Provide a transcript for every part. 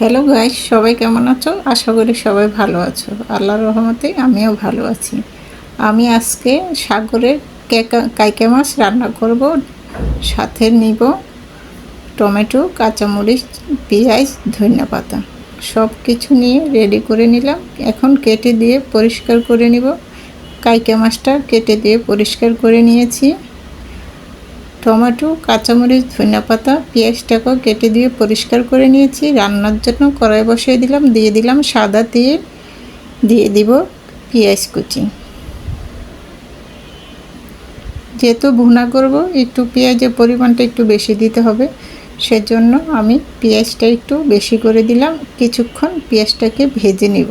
Hello guys সবাই কেমন আছো? আশা করি সবাই ভালো আছো। আল্লাহর রহমতে আমিও ভালো আছি। আমি আজকে সাগরের কাইকে মাছ রান্না করব। সাথে নিব টমেটো, কাঁচামরিচ, পেঁয়াজ, ধনিয়া পাতা। সব কিছু নিয়ে রেডি করে নিলাম। এখন কেটে দিয়ে পরিষ্কার করে নিব। কাইকে মাছটা কেটে দিয়ে পরিষ্কার করে নিয়েছি। টমেটো, কাঁচামরিচ ধনিয়া পাতা পেঁয়াজটাকেও কেটে দিয়ে পরিষ্কার করে নিয়েছি। রান্নার জন্য কড়াই বসিয়ে দিলাম, দিয়ে দিলাম সাদা তেল, দিয়ে দিব পেঁয়াজ কুচি। যেহেতু ভুনা করব, একটু পেঁয়াজের পরিমাণটা একটু বেশি দিতে হবে, সেজন্য আমি পেঁয়াজটা একটু বেশি করে দিলাম। কিছুক্ষণ পেঁয়াজটাকে ভেজে নিব।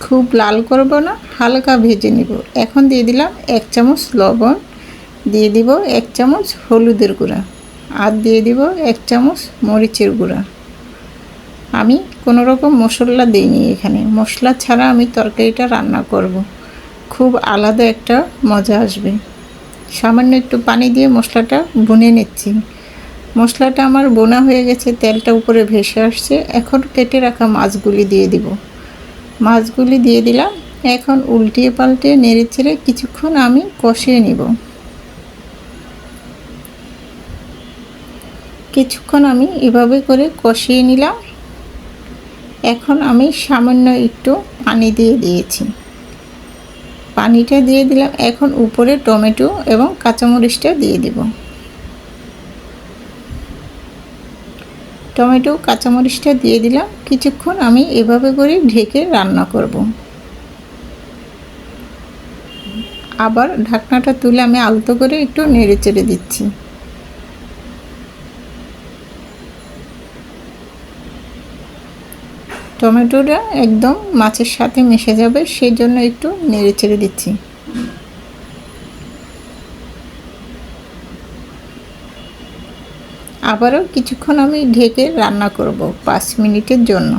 খুব লাল করব না, হালকা ভেজে নিব। এখন দিয়ে দিলাম এক চামচ লবণ। দিয়ে দিব এক চামচ হলুদের গুঁড়া আর দিয়ে দিব এক চামচ মরিচের গুঁড়া। আমি কোনো রকম মশলা দিইনি এখানে। মশলা ছাড়া আমি তরকারিটা রান্না করব। খুব আলাদা একটা মজা আসবে। সামান্য একটু পানি দিয়ে মশলাটা বুনে নিচ্ছি। মশলাটা আমার বোনা হয়ে গেছে, তেলটা উপরে ভেসে আসছে। এখন কেটে রাখা মাছগুলি দিয়ে দিব। মাছগুলি দিয়ে দিলাম। এখন উল্টিয়ে পাল্টে নেড়ে ছেড়ে কিছুক্ষণ আমি কষিয়ে নিব। কিছুক্ষণ আমি এভাবে করে কষিয়ে নিলাম। এখন আমি সামান্য একটু পানি দিয়ে দিয়েছি। পানিটা দিয়ে দিলাম। এখন উপরে টমেটো এবং কাঁচামরিচটা দিয়ে দিব। টমেটো, কাঁচামরিচটা দিয়ে দিলাম। কিছুক্ষণ আমি এভাবে করে ঢেকে রান্না করব। আবার ঢাকনাটা তুলে আমি আলতো করে একটু নেড়ে চেড়ে দিচ্ছি। টমেটোটা একদম মাছের সাথে মিশে যাবে সেই জন্য একটু নেড়ে চেড়ে দিচ্ছি। আবারও কিছুক্ষণ আমি ঢেকে রান্না করব পাঁচ মিনিটের জন্য।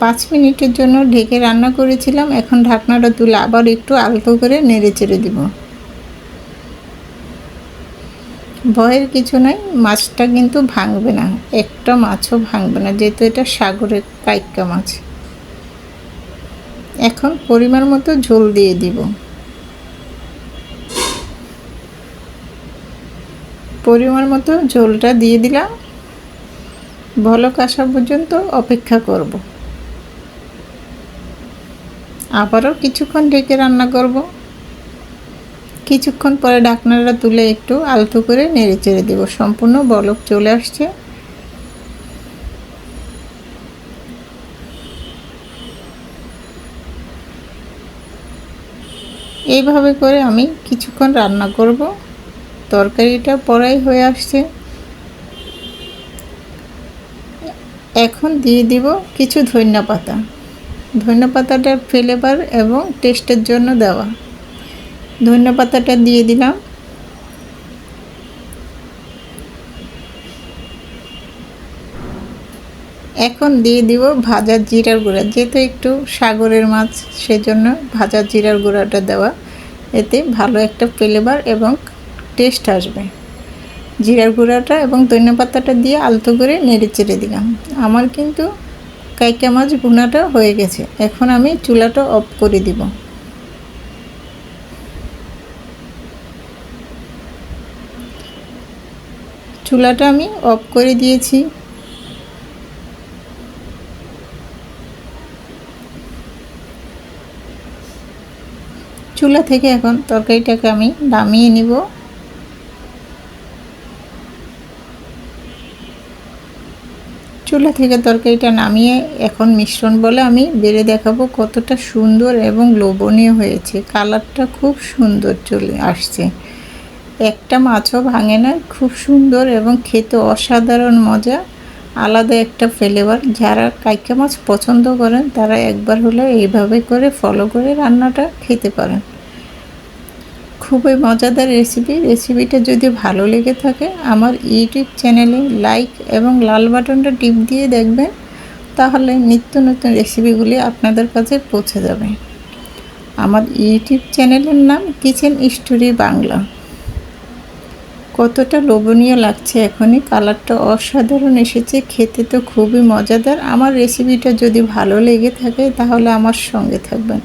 পাঁচ মিনিটের জন্য ঢেকে রান্না করেছিলাম, এখন ঢাকনাটা তুলে আবার একটু আলতো করে নেড়ে চেড়ে দিব। ভয়ের কিছু নাই, মাছটা কিন্তু ভাঙবে না, একটা মাছও ভাঙবে না, যেহেতু এটা সাগরের কাইক্কা মাছ। এখন পরিমাণ মতো ঝোল দিয়ে দিব। পরিমাণ মতো ঝোলটা দিয়ে দিলাম। ভলক আসা পর্যন্ত অপেক্ষা করব। আবারও কিছুক্ষণ ঢেকে রান্না করব। কিছুক্ষণ পরে ঢাকনাটা তুলে একটু আলতো করে নেড়ে চেড়ে দেবো। সম্পূর্ণ বলক চলে আসছে। এইভাবে করে আমি কিছুক্ষণ রান্না করব। তরকারিটা পড়াই হয়ে আসছে। এখন দিয়ে দিব কিছু ধনিয়া পাতা ধনিয়া পাতাটার ফ্লেভার এবং টেস্টের জন্য দেওয়া। ধনিয়া পাতাটা দিয়ে দিলাম। এখন দিয়ে দিব ভাজা জিরার গুঁড়া, যেহেতু একটু সাগরের মাছ, সেজন্য ভাজা জিরার গুঁড়াটা দেওয়া। এতে ভালো একটা ফ্লেভার এবং টেস্ট আসবে। জিরার গুঁড়াটা এবং ধনিয়া পাতাটা দিয়ে আলতো করে নেড়ে চেড়ে দিলাম। আমার কিন্তু কাইকা মাছ ভুনাটা হয়ে গেছে। এখন আমি চুলাটা অফ করে দিব। চুলাটা আমি অফ করে দিয়েছি। চুলা থেকে এখন তরকারিটাকে আমি নামিয়ে নিব। চুলা থেকে তরকারিটা নামিয়ে এখন মিশ্রণ বলে আমি বেড়ে দেখাবো কতটা সুন্দর এবং লোভনীয় হয়েছে। কালারটা খুব সুন্দর চলে আসছে। একটা মাছও ভাঙে না, খুব সুন্দর এবং খেতে অসাধারণ মজা। আলাদা একটা ফ্লেভার যারা কাইকা মাছ পছন্দ করেন, তারা একবার হলে এইভাবে করে ফলো করে রান্নাটা খেতে পারেন। খুবই মজাদার রেসিপি রেসিপিটা যদি ভালো লেগে থাকে, আমার ইউটিউব চ্যানেলে লাইক এবং লাল বাটনটা টিপ দিয়ে দেখবেন, তাহলে নিত্য নতুন রেসিপিগুলি আপনাদের কাছে পৌঁছে যাবে। আমার ইউটিউব চ্যানেলের নাম কিচেন স্টোরি বাংলা কতটা লোভনীয় লাগছে এখনই। কালারটা অসাধারণ এসেছে, খেতে তো খুবই মজাদার। আমার রেসিপিটা যদি ভালো লেগে থাকে তাহলে আমার সঙ্গে থাকবেন।